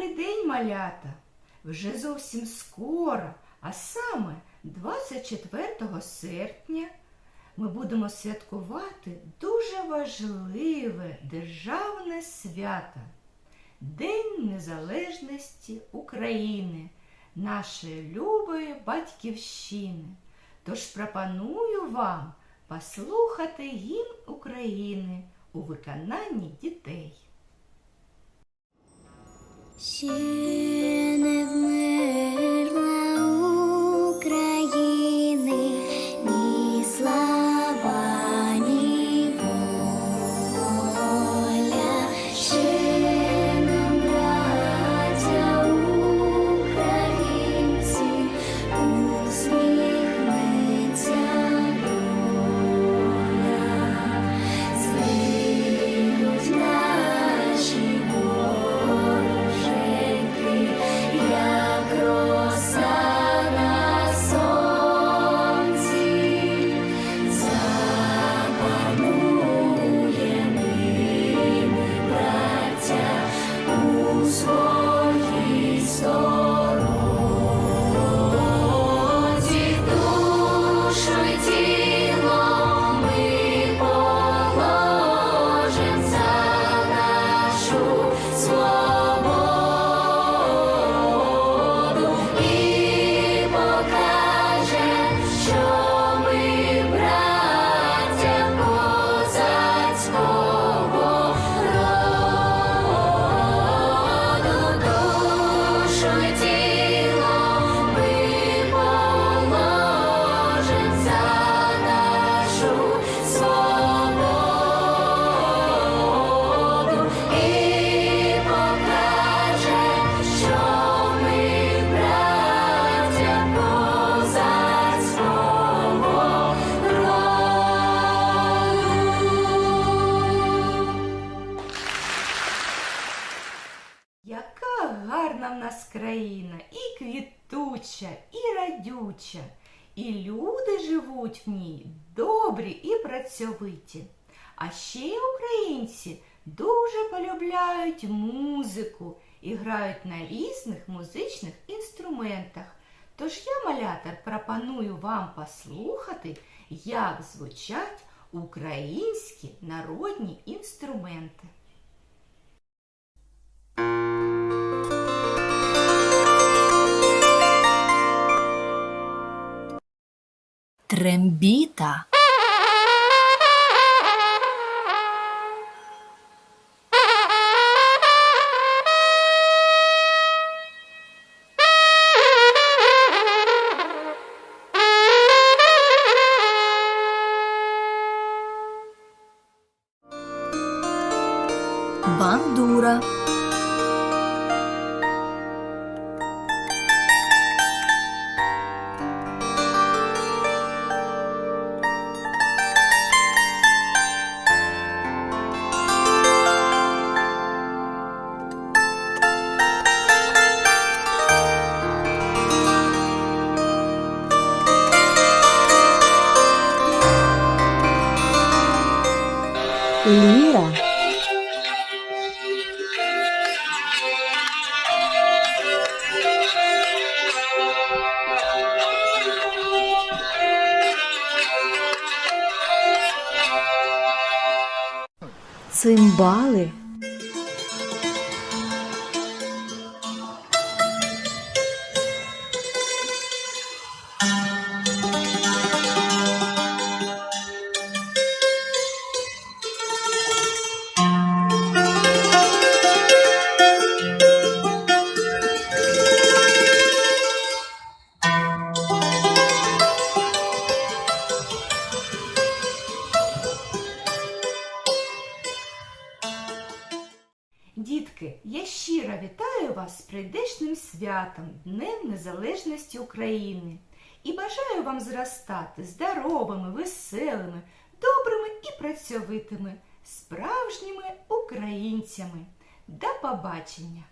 Добрий день, малята! Вже зовсім скоро, а саме 24 серпня, ми будемо святкувати дуже важливе державне свято День Незалежності України, нашої любої батьківщини. Тож пропоную вам послухати гімн України у виконанні дітей. Ще у своїй квітуча, і радюча, і люди живуть в ній добрі і працьовиті. А ще українці дуже полюбляють музику і грають на різних музичних інструментах. Тож я, малята, пропоную вам послухати, як звучать українські народні інструменти. Rembita. Bandura. Ліра. Цимбали. Я щиро вітаю вас з прийдешним святом, Днем Незалежності України. І бажаю вам зростати здоровими, веселими, добрими і працьовитими, справжніми українцями. До побачення!